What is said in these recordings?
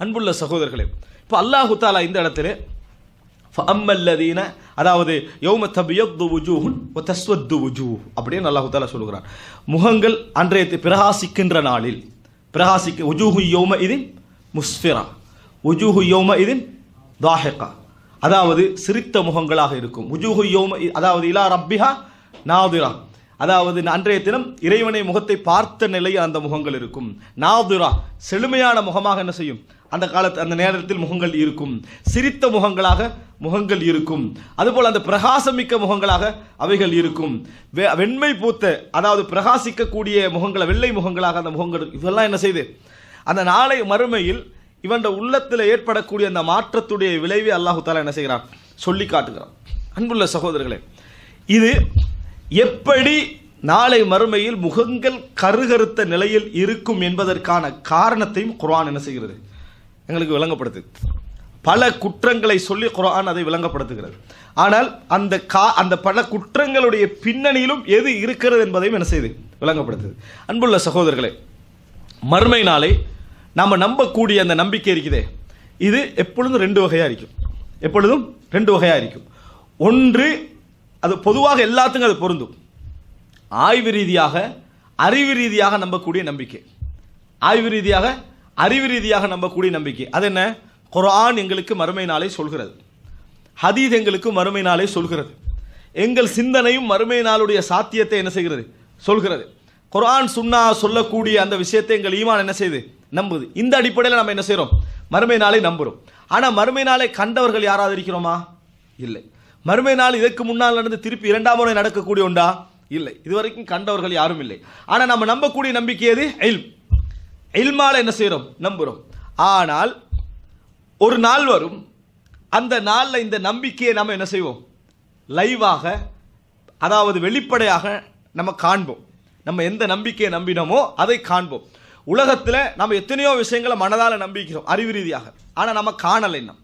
அன்புள்ள சகோதரர்களே இப்போ அல்லாஹு தாலா இந்த இடத்துல ஃபஅம்மல்லதீன அதாவது யௌம தபியத்து உஜூஹுன் தஸ்வத்து அப்படின்னு அல்லாஹு தாலா சொல்கிறான் முகங்கள் அன்றைய பிரகாசிக்கின்ற நாளில் பிரகாசிக்க உஜூஹு யோம இதின் முஸ்ஃபிரா உஜூஹு யோம இதின் தாஹிகா அதாவது சிரித்த முகங்களாக இருக்கும். உஜூஹு யோம இ- அதாவது இலா ரப்பிஹா நாதிரா அதாவது அன்றைய தினம் இறைவனை முகத்தை பார்த்த நிலையில் அந்த முகங்கள் இருக்கும். நாதுரா செழுமையான முகமாக என்ன செய்யும்? அந்த காலத்து அந்த நேரத்தில் முகங்கள் இருக்கும். சிரித்த முகங்களாக முகங்கள் இருக்கும். அதுபோல் அந்த பிரகாசமிக்க முகங்களாக அவைகள் இருக்கும். வெ- வெண்மை பூத்த அதாவது பிரகாசிக்கக்கூடிய முகங்களை வெள்ளை முகங்களாக அந்த முகங்கள் இதெல்லாம் என்ன செய்து? அந்த நாளை மறுமையில் இவன் உள்ளத்தில் ஏற்படக்கூடிய அந்த மாற்றத்துடைய விளைவை அல்லாஹு தாலா என்ன செய்கிறான்? சொல்லி காட்டுகிறான். அன்புள்ள சகோதரர்களே இது எப்படி நாளை மறுமையில் முகங்கள் கருகருத்த நிலையில் இருக்கும் என்பதற்கான காரணத்தையும் குரான் என்ன செய்கிறது? எங்களுக்கு விளங்கப்படுது. பல குற்றங்களை சொல்லி குரான் அதை விளங்கப்படுத்துகிறது. ஆனால் அந்த கா அந்த பல குற்றங்களுடைய பின்னணியிலும் எது இருக்கிறது என்பதையும் என்ன செய்து? விளங்கப்படுத்துது. அன்புள்ள சகோதரர்களே மறுமை நாளை நாம் நம்பக்கூடிய அந்த நம்பிக்கை இருக்குதே. இது எப்பொழுதும் ரெண்டு வகையாக இருக்கும். எப்பொழுதும் ரெண்டு வகையாக இருக்கும். ஒன்று அது பொதுவாக எல்லாத்துக்கும் அது பொருந்தும். ஆய்வு ரீதியாக அறிவு ரீதியாக நம்பக்கூடிய நம்பிக்கை. ஆய்வு ரீதியாக அறிவு ரீதியாக நம்பக்கூடிய நம்பிக்கை. அது என்ன? குரான் எங்களுக்கு மறுமை நாளை சொல்கிறது. ஹதீத் எங்களுக்கு மறுமை நாளை சொல்கிறது. எங்கள் சிந்தனையும் மறுமை நாளுடைய சாத்தியத்தை என்ன செய்கிறது? சொல்கிறது. குரான் சுன்னா சொல்லக்கூடிய அந்த விஷயத்தை எங்கள் ஈமான் என்ன செய்யுது நம்புது. இந்த அடிப்படையில் நம்ம என்ன செய்கிறோம் மறுமை நாளை நம்புகிறோம் ஆனால் மறுமை நாளை கண்டவர்கள் யாராவது இருக்கிறோமா? இல்லை. மறுமை நாள் இதற்கு முன்னால் நடந்து திருப்பி இரண்டாம் முறை நடக்கக்கூடிய உண்டா? இல்லை. இதுவரைக்கும் கண்டவர்கள் யாரும் இல்லை. ஆனால் நம்ம நம்பக்கூடிய நம்பிக்கை எது? இல்ம். இல்மால என்ன செய்கிறோம் நம்புகிறோம் ஆனால் ஒரு நாள் வரும் அந்த நாளில் இந்த நம்பிக்கையை நம்ம என்ன செய்வோம்? லைவாக அதாவது வெளிப்படையாக நம்ம காண்போம். நம்ம எந்த நம்பிக்கையை நம்பினோமோ அதை காண்போம். உலகத்தில் நம்ம எத்தனையோ விஷயங்களை மனதால் நம்பிக்கிறோம் அறிவு ரீதியாக. ஆனால் நம்ம காணலை இன்னும்.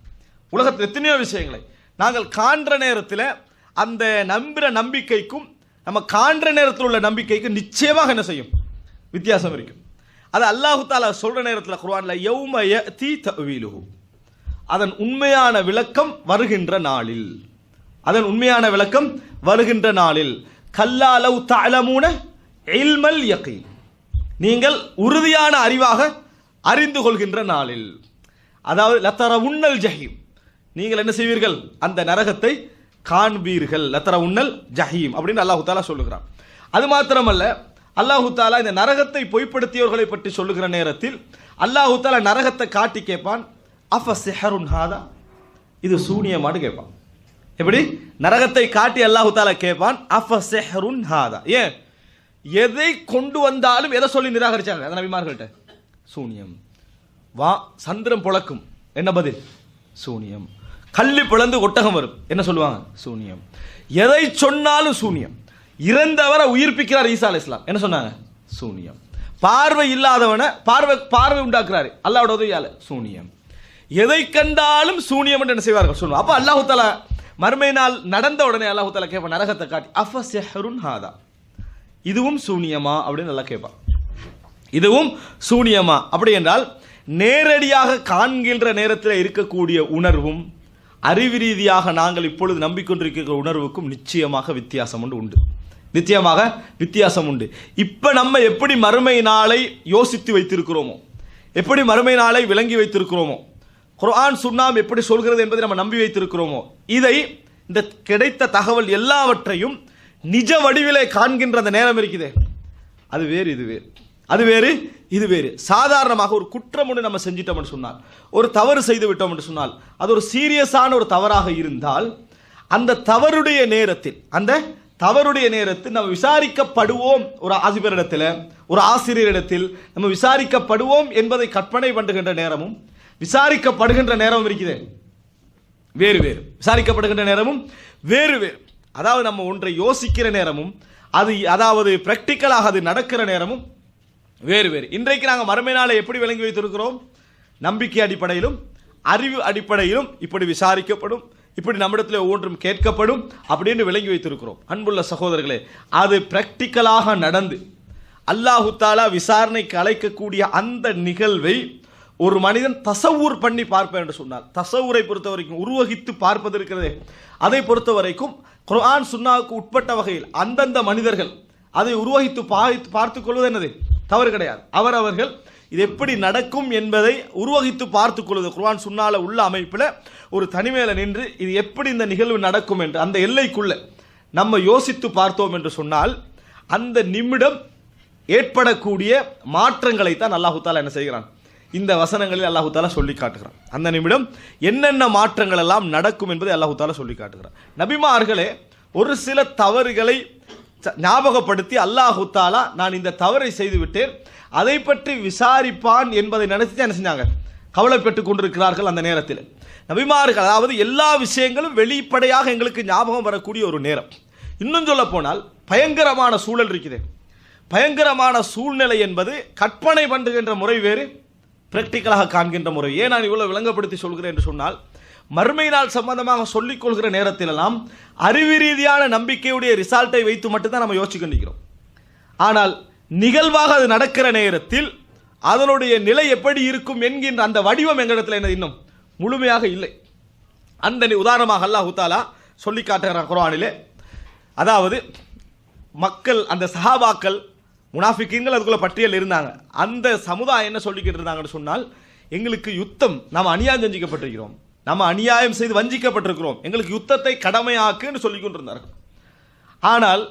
உலகத்தில் எத்தனையோ விஷயங்களை. நாங்கள் காண்ற நேரத்தில் அந்த நம்புகிற நம்பிக்கைக்கும் நம்ம காண்ற நேரத்தில் உள்ள நம்பிக்கைக்கும் நிச்சயமாக என்ன செய்யும்? வித்தியாசம் இருக்கும். அது அல்லாஹு தாலா சொல்ற நேரத்தில் குர்ஆன்ல யௌம தீ தவிலுகு அதன் உண்மையான விளக்கம் வருகின்ற நாளில். அதன் உண்மையான விளக்கம் வருகின்ற நாளில். கல்லாலவு லவ் தஅலமூன இல்மல் நீங்கள் உறுதியான அறிவாக அறிந்து கொள்கின்ற நாளில். அதாவது லத்தர உன்னல் ஜஹீம். நீங்கள் என்ன செய்வீர்கள்? அந்த நரகத்தை காண்பீர்கள். லத்தர உன்னல் ஜஹீம் அப்படின்னு அல்லாஹு தாலா சொல்லுகிறான். அது மாத்திரமல்ல அல்லாஹு தாலா இந்த நரகத்தை பொய்ப்படுத்தியவர்களை பற்றி சொல்லுகிற நேரத்தில் அல்லாஹு தாலா நரகத்தை காட்டி கேட்பான் அஃப சிஹருன் ஹாதா? இது சூனியமானு கேட்பான். எப்படி? நரகத்தை காட்டி அல்லாஹு தாலா கேட்பான் அஃப சிஹருன் ஹாதா? ஏன்? எதை கொண்டு வந்தாலும் எதை சொல்லி நிராகரிச்சாங்க? அந்த நபிமார்கள்ட்ட. சூனியம். வா சந்திரம் புழக்கும். என்ன பதில்? சூனியம். கள்ளி பிளந்து ஒட்டகம் வரும். என்ன சொல்லுவாங்க? சூனியம். எதை சொன்னாலும் சூனியம். இறந்தவரை உயிர்ப்பிக்கிறார் ஈசா அலை இஸ்லாம் என்ன சொன்னாங்க? சூனியம். பார்வை இல்லாதவனை பார்வை பார்வை உண்டாக்குறாரு. அல்லாவோட உதவியால சூனியம். எதை கண்டாலும் சூனியம் என்று என்ன செய்வார்கள்? சொல்லுவாங்க அப்ப அல்லாஹு தாலா மறுமை நாள் நடந்த உடனே அல்லாஹு தாலா கேட்பான் நரகத்தை காட்டி அஃப செஹருன் ஹாதா? இதுவும் சூனியமா அப்படின்னு நல்லா கேட்பான் இதுவும் சூனியமா? அப்படி என்றால் நேரடியாக காண்கின்ற நேரத்தில் இருக்கக்கூடிய உணர்வும் அறிவு ரீதியாக நாங்கள் இப்பொழுது நம்பிக்கொண்டிருக்கிற உணர்வுக்கும் நிச்சயமாக வித்தியாசம் உண்டு உண்டு. நிச்சயமாக வித்தியாசம் உண்டு. இப்போ நம்ம எப்படி மறுமை நாளை யோசித்து வைத்திருக்கிறோமோ எப்படி மறுமை நாளை விளங்கி வைத்திருக்கிறோமோ குர்ஆன் சுண்ணாம் எப்படி சொல்கிறது என்பதை நம்ம நம்பி வைத்திருக்கிறோமோ இதை இந்த கிடைத்த தகவல் எல்லாவற்றையும் நிஜ வடிவிலே காண்கின்ற அந்த நேரம் இருக்குதே அது வேறு இது வேறு. அது வேறு இது வேறு. சாதாரணமாக ஒரு குற்றம் ஒன்று நம்ம செஞ்சிட்டோம்னு சொன்னால் ஒரு தவறு செய்து விட்டோம் என்று சொன்னால் அது ஒரு சீரியஸான ஒரு தவறாக இருந்தால் அந்த தவறுடைய நேரத்தில் அந்த தவறுடைய நேரத்தில் நம்ம விசாரிக்கப்படுவோம். ஒரு ஆசிரியரிடத்தில் ஒரு ஆசிரியரிடத்தில் நம்ம விசாரிக்கப்படுவோம் என்பதை கற்பனை பண்ணுகின்ற நேரமும் விசாரிக்கப்படுகின்ற நேரமும் இருக்குது. வேறு வேறு. விசாரிக்கப்படுகின்ற நேரமும் வேறு வேறு. அதாவது நம்ம ஒன்றை யோசிக்கிற நேரமும் அது அதாவது பிராக்டிக்கலாக அது நடக்கிற நேரமும் வேறு வேறு. இன்றைக்கு நாங்கள் மறுமை நாளை எப்படி விளங்கி வைத்திருக்கிறோம்? நம்பிக்கை அடிப்படையிலும் அறிவு அடிப்படையிலும் இப்படி விசாரிக்கப்படும். இப்படி நம்மிடத்தில் ஒவ்வொன்றும் கேட்கப்படும் அப்படின்னு விளங்கி வைத்திருக்கிறோம். அன்புள்ள சகோதரர்களே அது பிராக்டிக்கலாக நடந்து அல்லாஹு தாலா விசாரணைக்கு அழைக்கக்கூடிய அந்த நிகழ்வை ஒரு மனிதன் தசவூர் பண்ணி பார்ப்பேன் என்று சொன்னார். தசவூரை பொறுத்த வரைக்கும் உருவகித்து பார்ப்பது இருக்கிறதே. அதை பொறுத்த வரைக்கும் குரான் சுன்னாவுக்கு உட்பட்ட வகையில் அந்தந்த மனிதர்கள் அதை உருவகித்து பார்த்து கொள்வது என்னது? தவறு கிடையாது. அவரவர்கள் இது எப்படி நடக்கும் என்பதை உருவகித்து பார்த்துக் கொள்வது குர்வான் சுன்னால உள்ள அமைப்பில் ஒரு தனிமையில் நின்று இது எப்படி இந்த நிகழ்வு நடக்கும் என்று அந்த எல்லைக்குள்ளே நம்ம யோசித்து பார்த்தோம் என்று சொன்னால் அந்த நிமிடம் ஏற்படக்கூடிய மாற்றங்களை தான் அல்லாஹு என்ன செய்கிறான்? இந்த வசனங்களில் அல்லாஹு சொல்லி காட்டுகிறான். அந்த நிமிடம் என்னென்ன மாற்றங்கள் எல்லாம் நடக்கும் என்பதை அல்லாஹு சொல்லி காட்டுகிறான். நபிமார்களே ஒரு சில தவறுகளை ஞாபகப்படுத்தி அல்லாஹு தாலா நான் இந்த தவறை செய்துவிட்டேன். அதை பற்றி விசாரிப்பான் என்பதை நினைச்சு தான் என்ன செஞ்சாங்க? கவலைப்பட்டு கொண்டிருக்கிறார்கள் அந்த நேரத்தில். நபிமார்கள் அதாவது எல்லா விஷயங்களும் வெளிப்படையாக எங்களுக்கு ஞாபகம் வரக்கூடிய ஒரு நேரம். இன்னும் சொல்ல போனால் பயங்கரமான சூழல் இருக்குது. பயங்கரமான சூழ்நிலை என்பது கற்பனை பண்ணுகின்ற முறை வேறு பிராக்டிக்கலாக காண்கின்ற முறை. ஏன் நான் இவ்வளோ விளங்கப்படுத்தி சொல்கிறேன் என்று சொன்னால் மறுமை நாள் சம்பந்தமாக சொல்லிக் கொள்கிற நேரத்திலெல்லாம் அறிவு ரீதியான நம்பிக்கையுடைய ரிசால்ட்டை வைத்து மட்டும்தான் நம்ம யோசிச்சு கொண்டிருக்கிறோம் ஆனால் நிகழ்வாக அது நடக்கிற நேரத்தில் அதனுடைய நிலை எப்படி இருக்கும் என்கின்ற அந்த வடிவம் எங்களிடத்தில் என்ன இன்னும் முழுமையாக இல்லை. அந்த உதாரணமாக அல்லாஹ் தாலா சொல்லி காட்டுகிற குரானிலே அதாவது மக்கள் அந்த சஹாபாக்கள் முனாஃபிக்கீன்கள் அதுக்குள்ள பட்டியல் இருந்தாங்க. அந்த சமுதாயம் என்ன சொல்லிக்கிட்டு இருந்தாங்கன்னு சொன்னால் எங்களுக்கு யுத்தம் நாம் அநியாயம் செஞ்சிக்கப்பட்டிருக்கிறோம். நம்ம அநியாயம் செய்து வஞ்சிக்கப்பட்டிருக்கிறோம். எங்களுக்கு யுத்தத்தை கடமையாக்குன்னு சொல்லி கொண்டிருந்தார்கள் ஆனால்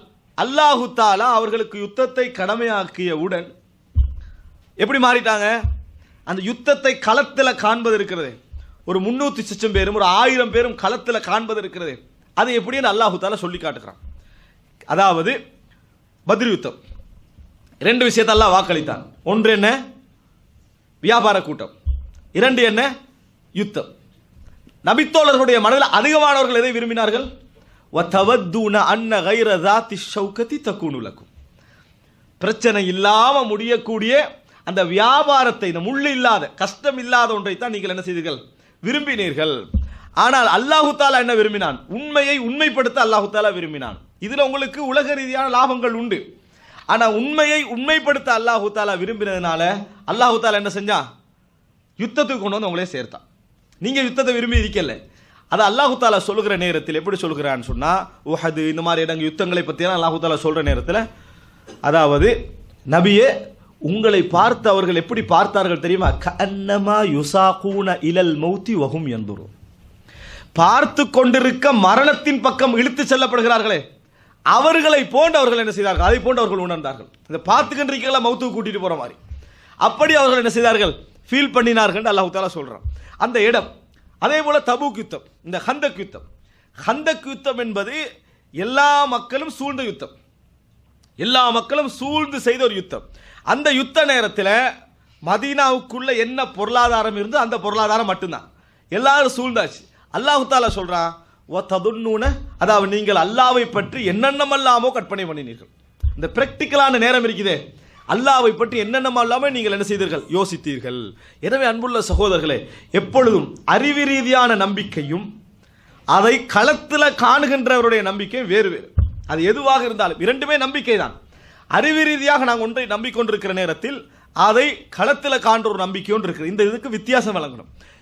அல்லாஹு தாலா அவர்களுக்கு யுத்தத்தை கடமையாக்கியவுடன் எப்படி மாறிட்டாங்க? அந்த யுத்தத்தை களத்தில் காண்பது இருக்கிறது. ஒரு முந்நூற்றி சிச்சம் பேரும் ஒரு ஆயிரம் பேரும் களத்தில் காண்பது இருக்கிறது. அது எப்படின்னு அல்லாஹு தாலா சொல்லி காட்டுகிறான். அதாவது பத்ர் யுத்தம். ரெண்டு விஷயத்தை எல்லாம் வாக்களித்தான். ஒன்று என்ன? வியாபார கூட்டம். இரண்டு என்ன? யுத்தம். நபித்தோழர்களுடைய மனதில் அதிகமானவர்கள் எதை விரும்பினார்கள்? பிரச்சனை இல்லாமல் முடியக்கூடிய அந்த வியாபாரத்தை இந்த முள்ளு இல்லாத கஷ்டம் இல்லாத ஒன்றை நீங்கள் என்ன செய்தீர்கள்? விரும்பினீர்கள். ஆனால் அல்லாஹு தாலா என்ன விரும்பினான்? உண்மையை உண்மைப்படுத்த அல்லாஹு தாலா விரும்பினான். இதில் உங்களுக்கு உலக ரீதியான லாபங்கள் உண்டு. ஆனா உண்மையை உண்மைப்படுத்த அல்லாஹு தாலா விரும்பினதுனால அல்லாஹு தாலா என்ன செஞ்சான் யுத்தத்துக்கு கொண்டு வந்து உங்களே சேர்த்தான். நீங்க யுத்தத்தை விரும்பி இருக்கல. அது அல்லாஹு தாலா சொல்லுகிற நேரத்தில் எப்படி சொல்கிறான்னு சொன்னா உஹது இந்த மாதிரி இடங்க யுத்தங்களை பற்றியெல்லாம் அல்லாஹு தாலா சொல்ற நேரத்தில் அதாவது நபியே உங்களை பார்த்து அவர்கள் எப்படி பார்த்தார்கள் தெரியுமா? கன்னமா யுசாகூன இலல் மௌத்தி வகும் எந்துரு பார்த்து கொண்டிருக்க மரணத்தின் பக்கம் இழுத்து செல்லப்படுகிறார்களே. அவர்களை போன்று அவர்கள் என்ன செய்தார்கள்? அதை போன்று அவர்கள் உணர்ந்தார்கள். இந்த பார்த்துக்கின்றிருக்கலாம் மௌத்துக்கு கூட்டிட்டு போற மாதிரி. அப்படி அவர்கள் என்ன செய்தார்கள்? ஃபீல் பண்ணினார்கள் அல்லாஹு தாலா சொல்றான். அந்த இடம் அதே போல தபூக் யுத்தம் இந்த ஹந்தக் யுத்தம். ஹந்தக் யுத்தம் என்பது எல்லா மக்களும் சூழ்ந்த யுத்தம். எல்லா மக்களும் சூழ்ந்து செய்த ஒரு யுத்தம். அந்த யுத்த நேரத்தில் மதீனாவுக்குள்ள என்ன பொருளாதாரம் இருந்து அந்த பொருளாதாரம் மட்டும்தான். எல்லாரும் சூழ்ந்தாச்சு. அல்லாஹு தாலா சொல்றான் ஓ ததுன்னு அதாவது நீங்கள் அல்லாவை பற்றி என்னென்னமல்லாமோ கற்பனை பண்ணினீர்கள். இந்த பிராக்டிக்கலான நேரம் இருக்குதே. அல்லாவை பற்றி என்னென்னமல்லாமோ நீங்கள் என்ன செய்தீர்கள்? யோசித்தீர்கள். எனவே அன்புள்ள சகோதரர்களே எப்பொழுதும் அறிவு ரீதியான நம்பிக்கையும் அதை களத்தில் காணுகின்றவருடைய நம்பிக்கை வேறு வேறு. அது எதுவாக இருந்தாலும் இரண்டுமே நம்பிக்கை தான் அறிவு ரீதியாக நாங்கள் ஒன்றை நம்பிக்கொண்டிருக்கிற நேரத்தில் அதை களத்தில் காண்ற ஒரு நம்பிக்கை ஒன்று இருக்குது. இந்த இதுக்கு வித்தியாசம் வழங்கணும்.